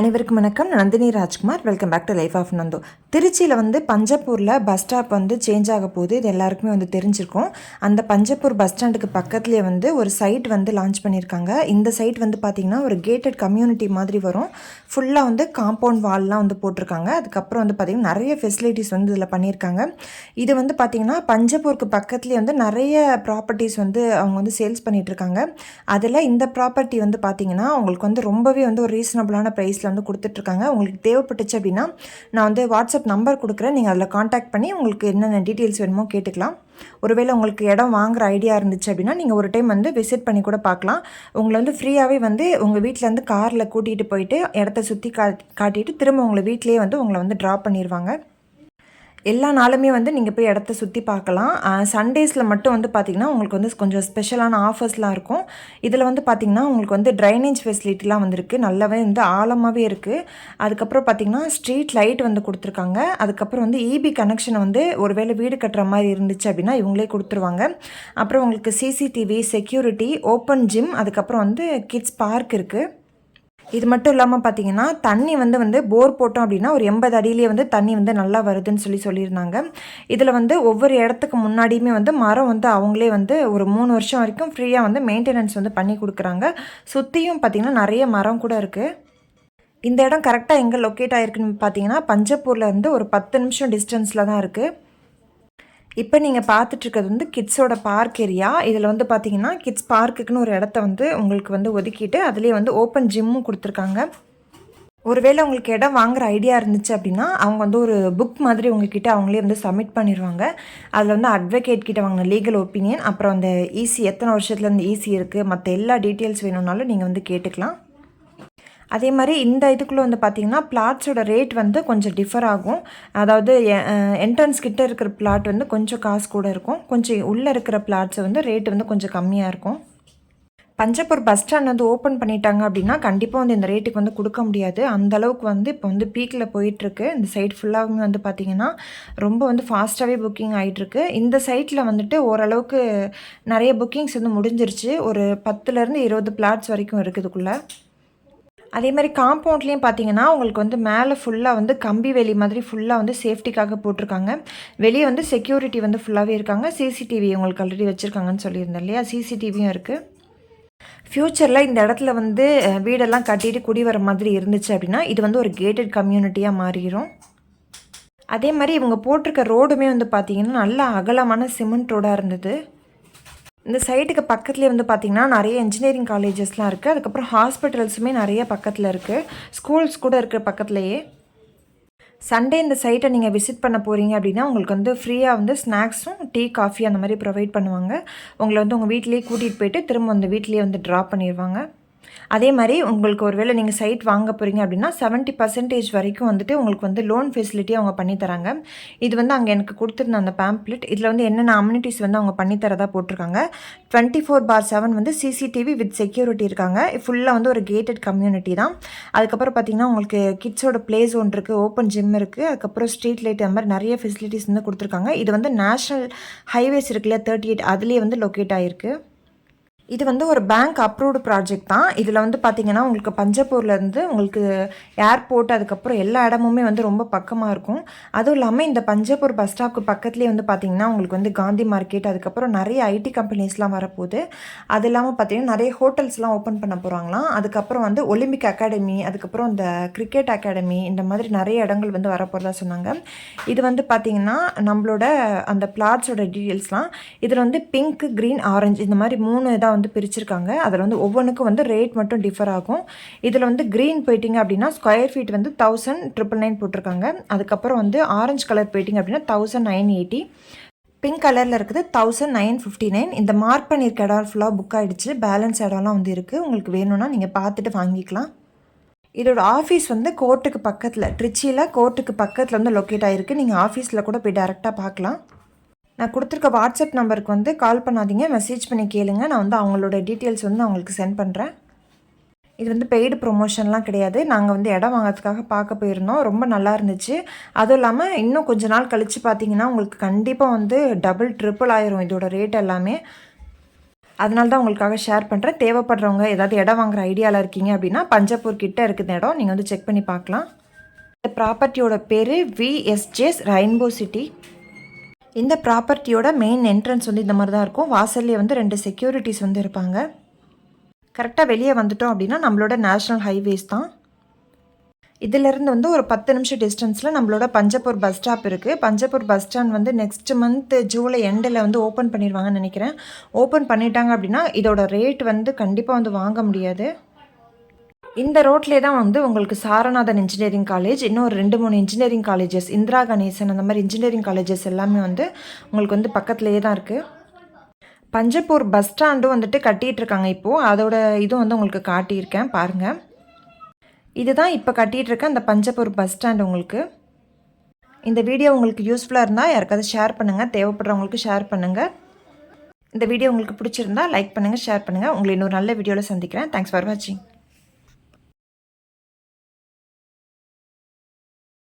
அனைவருக்கும் வணக்கம். Nandini Rajkumar. Welcome back to life of Nando திருச்சியில் வந்து பஞ்சப்பூரில் பஸ் ஸ்டாப் வந்து சேஞ்ச் ஆக போகுது. இது எல்லாருக்குமே வந்து தெரிஞ்சிருக்கும். அந்த பஞ்சப்பூர் பஸ் ஸ்டாண்டுக்கு பக்கத்துலேயே வந்து ஒரு சைட் வந்து லான்ச் பண்ணியிருக்காங்க. இந்த சைட் வந்து பார்த்திங்கன்னா ஒரு கேட்டட் கம்யூனிட்டி மாதிரி வரும். ஃபுல்லாக வந்து காம்பவுண்ட் வால்லாம் வந்து போட்டிருக்காங்க. அதுக்கப்புறம் வந்து பார்த்திங்கன்னா நிறைய ஃபெசிலிட்டிஸ் வந்து இதில் பண்ணியிருக்காங்க. இது வந்து பார்த்திங்கன்னா பஞ்சப்பூருக்கு பக்கத்துலேயே வந்து நிறைய ப்ராப்பர்ட்டிஸ் வந்து அவங்க வந்து சேல்ஸ் பண்ணிகிட்டு இருக்காங்க. அதில் இந்த ப்ராப்பர்ட்டி வந்து பார்த்திங்கன்னா அவங்களுக்கு வந்து ரொம்பவே வந்து ஒரு ரீசனபிளான ப்ரைஸில் வந்து கொடுத்துட்ருக்காங்க. உங்களுக்கு தேவைப்பட்டுச்சு அப்படின்னா நான் வந்து வாட்ஸ்அப் நம்பர் கொடுக்குறேன். நீங்கள் அதில் காண்டாக்ட் பண்ணி உங்களுக்கு என்னென்ன டீட்டெயில்ஸ் வேணுமோ கேட்டுக்கலாம். ஒருவேளை உங்களுக்கு இடம் வாங்குற ஐடியா இருந்துச்சு அப்படின்னா நீங்கள் ஒரு டைம் வந்து விசிட் பண்ணி கூட பார்க்கலாம். உங்களை வந்து ஃப்ரீயாகவே வந்து உங்கள் வீட்டிலேருந்து காரில் கூட்டிகிட்டு போயிட்டு இடத்த சுற்றி கா காட்டிட்டு திரும்ப உங்களை வீட்டிலேயே வந்து உங்களை வந்து ட்ராப் பண்ணிடுவாங்க எல்லா நாளுமே வந்து நீங்கள் போய் இடத்த சுற்றி பார்க்கலாம். சண்டேஸில் மட்டும் வந்து பார்த்திங்கன்னா உங்களுக்கு வந்து கொஞ்சம் ஸ்பெஷலான ஆஃபர்ஸ்லாம் இருக்கும். இதில் வந்து பார்த்திங்கன்னா உங்களுக்கு வந்து ட்ரைனேஜ் ஃபெசிலிட்டிலாம் வந்துருக்கு. நல்லாவே வந்து ஆழமாகவே இருக்குது அதுக்கப்புறம் பார்த்திங்கன்னா ஸ்ட்ரீட் லைட் வந்து கொடுத்துருக்காங்க. அதுக்கப்புறம் வந்து இபி கனெக்ஷன் வந்து ஒருவேளை வீடு கட்டுற மாதிரி இருந்துச்சு அப்படின்னா இவங்களே கொடுத்துருவாங்க. அப்புறம் உங்களுக்கு சிசிடிவி செக்யூரிட்டி ஓப்பன் ஜிம் அதுக்கப்புறம் வந்து கிட்ஸ் பார்க் இருக்குது இது மட்டும் இல்லாமல் பார்த்தீங்கன்னா தண்ணி வந்து வந்து போர் போட்டோம் அப்படின்னா ஒரு எண்பது அடியிலேயே வந்து தண்ணி வந்து நல்லா வருதுன்னு சொல்லி சொல்லியிருந்தாங்க. இதில் வந்து ஒவ்வொரு இடத்துக்கு முன்னாடியுமே வந்து மரம் வந்து அவங்களே வந்து ஒரு மூணு வருஷம் வரைக்கும் ஃப்ரீயாக வந்து மெயின்டெனன்ஸ் வந்து பண்ணி கொடுக்குறாங்க. சுற்றியும் பார்த்திங்கன்னா நிறைய மரம் கூட இருக்குது இந்த இடம் கரெக்டாக எங்கே லொக்கேட் ஆகிருக்குன்னு பார்த்தீங்கன்னா பஞ்சப்பூரில் இருந்து ஒரு பத்து நிமிஷம் டிஸ்டன்ஸில் தான் இருக்குது இப்போ நீங்கள் பார்த்துட்ருக்கிறது வந்து கிட்ஸோட பார்க் ஏரியா இதில் வந்து பார்த்தீங்கன்னா கிட்ஸ் பார்க்குக்குன்னு ஒரு இடத்த வந்து உங்களுக்கு வந்து ஒதுக்கிட்டு அதுலேயே வந்து ஓப்பன் ஜிம்மும் கொடுத்துருக்காங்க. ஒருவேளை உங்களுக்கு இடம் வாங்குற ஐடியா இருந்துச்சு அப்படின்னா அவங்க வந்து ஒரு புக் மாதிரி உங்ககிட்ட அவங்களே வந்து சப்மிட் பண்ணிடுவாங்க அதில் வந்து அட்வொகேட் கிட்ட வாங்கின லீகல் ஒப்பீனியன் அப்புறம் அந்த ஈசி எத்தனை வருஷத்துலேருந்து ஈசி இருக்குது மற்ற எல்லா டீட்டெயில்ஸ் வேணும்னாலும் நீங்கள் வந்து கேட்டுக்கலாம். அதே மாதிரி இந்த இதுக்குள்ளே வந்து பார்த்திங்கன்னா பிளாட்ஸோட ரேட் வந்து கொஞ்சம் டிஃபர் ஆகும். அதாவது என்ட்ரன்ஸ் கிட்ட இருக்கிற பிளாட் வந்து கொஞ்சம் காசு கூட இருக்கும். கொஞ்சம் உள்ளே இருக்கிற பிளாட்ஸ் வந்து ரேட் வந்து கொஞ்சம் கம்மியாக இருக்கும். பஞ்சப்பூர் பஸ் ஸ்டாண்ட் வந்து ஓப்பன் பண்ணிட்டாங்க அப்படின்னா கண்டிப்பாக வந்து இந்த ரேட்டுக்கு வந்து கொடுக்க முடியாது. அந்த அளவுக்கு வந்து இப்போ வந்து பீக்கில் போயிட்டுருக்கு இந்த சைட் ஃபுல்லாகவுமே வந்து பார்த்திங்கன்னா ரொம்ப வந்து ஃபாஸ்ட்டாகவே புக்கிங் ஆகிட்டுருக்கு இந்த சைட்டில் வந்துட்டு ஓரளவுக்கு நிறைய புக்கிங்ஸ் வந்து முடிஞ்சிருச்சு. ஒரு பத்துலேருந்து இருபது பிளாட்ஸ் வரைக்கும் இருக்குதுக்குள்ளே அதே மாதிரி காம்பவுண்ட்லேயும் பார்த்தீங்கன்னா உங்களுக்கு வந்து மேலே ஃபுல்லாக வந்து கம்பி வேலி மாதிரி ஃபுல்லாக வந்து சேஃப்டிக்காக போட்டிருக்காங்க. வெளியே வந்து செக்யூரிட்டி வந்து ஃபுல்லாகவே இருக்காங்க. சிசிடிவி உங்களுக்கு ஆல்ரெடி வச்சுருக்காங்கன்னு சொல்லியிருந்தேன் இல்லையா? சிசிடிவியும் இருக்குது ஃப்யூச்சரில் இந்த இடத்துல வந்து வீடெல்லாம் கட்டிட்டு குடி வர மாதிரி இருந்துச்சு அப்படின்னா இது வந்து ஒரு கேட்டட் கம்யூனிட்டியாக மாறிடும் அதே மாதிரி இவங்க போட்டிருக்க ரோடுமே வந்து பார்த்திங்கன்னா நல்ல அகலமான சிமெண்ட் ரோடாக இருந்தது. இந்த சைட்டுக்கு பக்கத்துலேயே வந்து பார்த்திங்கன்னா நிறைய இன்ஜினியரிங் காலேஜஸ்லாம் இருக்குது அதுக்கப்புறம் ஹாஸ்பிட்டல்ஸுமே நிறைய பக்கத்தில் இருக்குது ஸ்கூல்ஸ் கூட இருக்குது பக்கத்துலேயே. சண்டே இந்த சைட்டை நீங்கள் விசிட் பண்ண போகிறீங்க அப்படின்னா உங்களுக்கு வந்து ஃப்ரீயாக வந்து ஸ்நாக்ஸும் டீ காஃபி அந்த மாதிரி ப்ரொவைட் பண்ணுவாங்க. உங்களை வந்து உங்கள் வீட்லேயே கூட்டிகிட்டு போயிட்டு திரும்ப வந்து வீட்லேயே வந்து ட்ராப் பண்ணிடுவாங்க அதே மாதிரி உங்களுக்கு ஒரு வேளை நீங்கள் சைட் வாங்க போகிறீங்க அப்படின்னா செவன்ட்டி பர்சன்டேஜ் வரைக்கும் வந்துட்டு உங்களுக்கு வந்து லோன் ஃபெசிலிட்டி அவங்க பண்ணித்தராங்க இது வந்து அங்கே எனக்கு கொடுத்துருந்த அந்த பேம்ப்ளெட் இதில் வந்து என்னென்ன அம்யூனிட்டிஸ் வந்து அவங்க பண்ணித்தரதா போட்டிருக்காங்க. டுவெண்ட்டி ஃபோர் பார் செவன் வந்து சிசிடிவி வித் செக்யூரிட்டி இருக்காங்க. ஃபுல்லாக வந்து ஒரு கேட்டட் கம்யூனிட்டி தான். அதுக்கப்புறம் பார்த்திங்கன்னா உங்களுக்கு கிட்ஸோட ப்ளே ஜோன் இருக்குது ஓப்பன் ஜிம் இருக்குது அதுக்கப்புறம் ஸ்ட்ரீட் லைட் அந்த மாதிரி நிறைய ஃபெசிலிட்டிஸ் வந்து கொடுத்துருக்காங்க. இது வந்து நேஷ்னல் ஹைவேஸ் இருக்குல்ல தேர்ட்டி எயிட் அதுலேயே வந்து லொக்கேட் ஆகிருக்கு இது வந்து ஒரு பேங்க் அப்ரூவ்டு ப்ராஜெக்ட் தான். இதில் வந்து பார்த்திங்கன்னா உங்களுக்கு பஞ்சப்பூர்லேருந்து உங்களுக்கு ஏர்போர்ட் அதுக்கப்புறம் எல்லா இடமுமே வந்து ரொம்ப பக்கமாக இருக்கும். அதுவும் இல்லாமல் இந்த பஞ்சப்பூர் பஸ் ஸ்டாப்க்கு பக்கத்துலேயே வந்து பார்த்திங்கன்னா உங்களுக்கு வந்து காந்தி மார்க்கெட் அதுக்கப்புறம் நிறைய ஐடி கம்பெனிஸ்லாம் வரப்போகுது. அது இல்லாமல் பார்த்திங்கன்னா நிறைய ஹோட்டல்ஸ்லாம் ஓப்பன் பண்ண போகிறாங்களாம் அதுக்கப்புறம் வந்து ஒலிம்பிக் அகாடமி அதுக்கப்புறம் இந்த கிரிக்கெட் அகாடமி இந்த மாதிரி நிறைய இடங்கள் வந்து வரப்போகிறதா சொன்னாங்க. இது வந்து பார்த்திங்கன்னா நம்மளோட அந்த பிளாட்ஸோட டீட்டெயில்ஸ்லாம் இதில் வந்து பிங்க் க்ரீன் ஆரஞ்சு இந்த மாதிரி மூணு இதாக வந்து பிரிச்சிருக்காங்க. அதில் வந்து ஒவ்வொன்றுக்கும் வந்து ரேட் மட்டும் டிஃபர் ஆகும். இதில் வந்து க்ரீன் போயிட்டிங்க அப்படின்னா ஸ்கொயர் ஃபீட் வந்து தௌசண்ட் ட்ரிபிள் நைன் போட்டிருக்காங்க. அதுக்கப்புறம் வந்து ஆரஞ்சு கலர் போயிட்டிங்க அப்படின்னா தௌசண்ட் நைன் எயிட்டி பிங்க் கலரில் இருக்குது தௌசண்ட் நைன் ஃபிஃப்டி நைன் இந்த மார்க் பண்ணியிருக்க இடம் ஃபுல்லாக புக் ஆகிடுச்சு பேலன்ஸ் இடம்லாம் வந்து இருக்குது உங்களுக்கு வேணும்னா நீங்கள் பார்த்துட்டு வாங்கிக்கலாம். இதோட ஆஃபீஸ் வந்து கோர்ட்டுக்கு பக்கத்தில் ட்ரிச்சியில் கோர்ட்டுக்கு பக்கத்தில் வந்து லொக்கேட் ஆகிருக்கு நீங்கள் ஆஃபீஸில் கூட போய் டேரெக்டாக பார்க்கலாம். நான் கொடுத்துருக்க வாட்ஸ்அப் நம்பருக்கு வந்து கால் பண்ணாதீங்க. மெசேஜ் பண்ணி கேளுங்க. நான் வந்து அவங்களோட டீட்டெயில்ஸ் வந்து நான் உங்களுக்கு சென்ட் பண்ணுறேன் இது வந்து பெய்டு ப்ரொமோஷன்லாம் கிடையாது. நாங்கள் வந்து இடம் வாங்கிறதுக்காக பார்க்க போயிருந்தோம். ரொம்ப நல்லா இருந்துச்சு. அதுவும் இல்லாமல் இன்னும் கொஞ்ச நாள் கழித்து பார்த்தீங்கன்னா உங்களுக்கு கண்டிப்பாக வந்து டபுள் ட்ரிபிள் ஆயிரும் இதோட ரேட் எல்லாமே. அதனால தான் உங்களுக்காக ஷேர் பண்ணுறேன் தேவைப்படுறவங்க ஏதாவது இடம் வாங்குற ஐடியாவில் இருக்கீங்க அப்படின்னா பஞ்சப்பூர் கிட்டே இருக்குது இடம் நீங்கள் வந்து செக் பண்ணி பார்க்கலாம். இந்த ப்ராப்பர்ட்டியோட பேர் விஎஸ்ஜேஸ் ரெயின்போ சிட்டி இந்த ப்ராப்பர்ட்டியோட மெயின் என்ட்ரன்ஸ் வந்து இந்த மாதிரி தான் இருக்கும். வாசல்லே வந்து ரெண்டு செக்யூரிட்டிஸ் வந்து இருப்பாங்க. கரெக்டாக வெளியே வந்துட்டோம் அப்படின்னா நம்மளோட நேஷ்னல் ஹைவேஸ் தான். இதிலிருந்து வந்து ஒரு பத்து நிமிஷம் டிஸ்டன்ஸில் நம்மளோட பஞ்சப்பூர் பஸ் ஸ்டாப் இருக்குது பஞ்சப்பூர் பஸ் ஸ்டாண்ட் வந்து நெக்ஸ்ட் மந்த் ஜூலை எண்டில் வந்து ஓப்பன் பண்ணிடுவாங்கன்னு நினைக்கிறேன். ஓப்பன் பண்ணிட்டாங்க அப்படின்னா இதோட ரேட் வந்து கண்டிப்பாக வந்து வாங்க முடியாது. இந்த ரோட்லேயே தான் வந்து உங்களுக்கு சாரநாதன் இன்ஜினியரிங் காலேஜ் இன்னும் ஒரு ரெண்டு மூணு இன்ஜினியரிங் காலேஜஸ் இந்திரா கணேசன் அந்த மாதிரி இன்ஜினியரிங் காலேஜஸ் எல்லாமே வந்து உங்களுக்கு வந்து பக்கத்துலேயே தான் இருக்குது பஞ்சப்பூர் பஸ் ஸ்டாண்டும் வந்துட்டு கட்டிகிட்டு இருக்காங்க இப்போது அதோட இதுவும் வந்து உங்களுக்கு காட்டியிருக்கேன் பாருங்கள் இதுதான் இப்போ கட்டிகிட்டு அந்த பஞ்சப்பூர் பஸ் ஸ்டாண்ட் உங்களுக்கு. இந்த வீடியோ உங்களுக்கு யூஸ்ஃபுல்லாக இருந்தால் யாருக்காவது ஷேர் பண்ணுங்கள் தேவைப்படுறவங்களுக்கு ஷேர் பண்ணுங்கள் இந்த வீடியோ உங்களுக்கு பிடிச்சிருந்தா லைக் பண்ணுங்கள் ஷேர் பண்ணுங்கள் உங்களை இன்னொரு நல்ல வீடியோவில் சந்திக்கிறேன். தேங்க்ஸ் ஃபார் வாட்சிங்